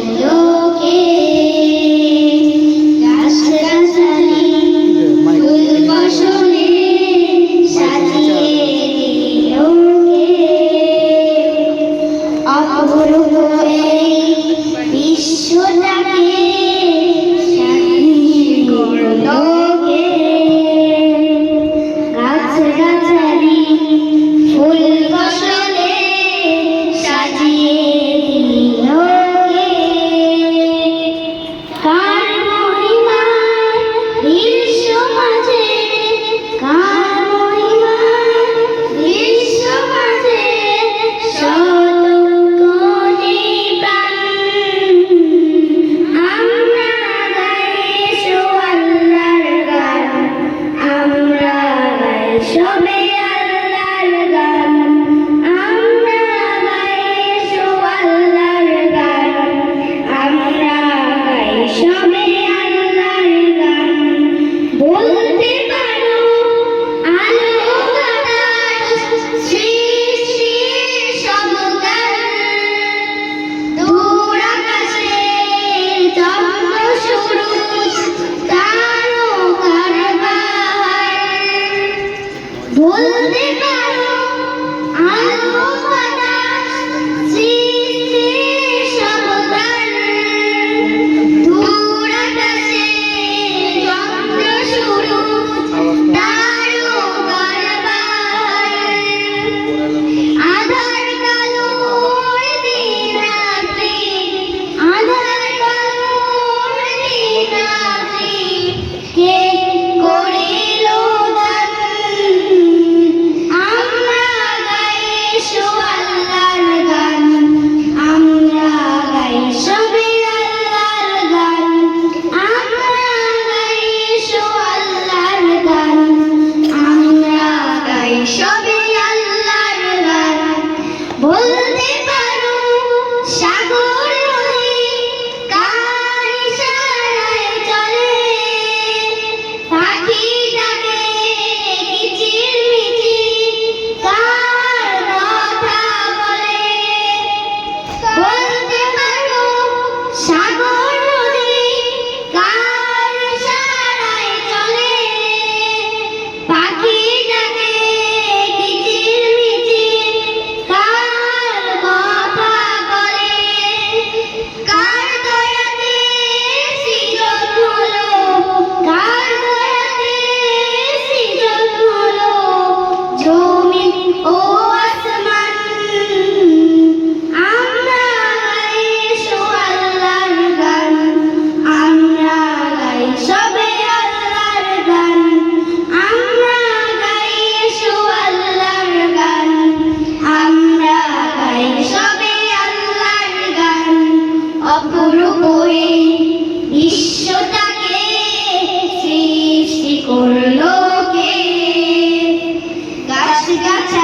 Bienvenido বই বিশ্বটাকে সৃষ্টি করল কে? গাছ গাছ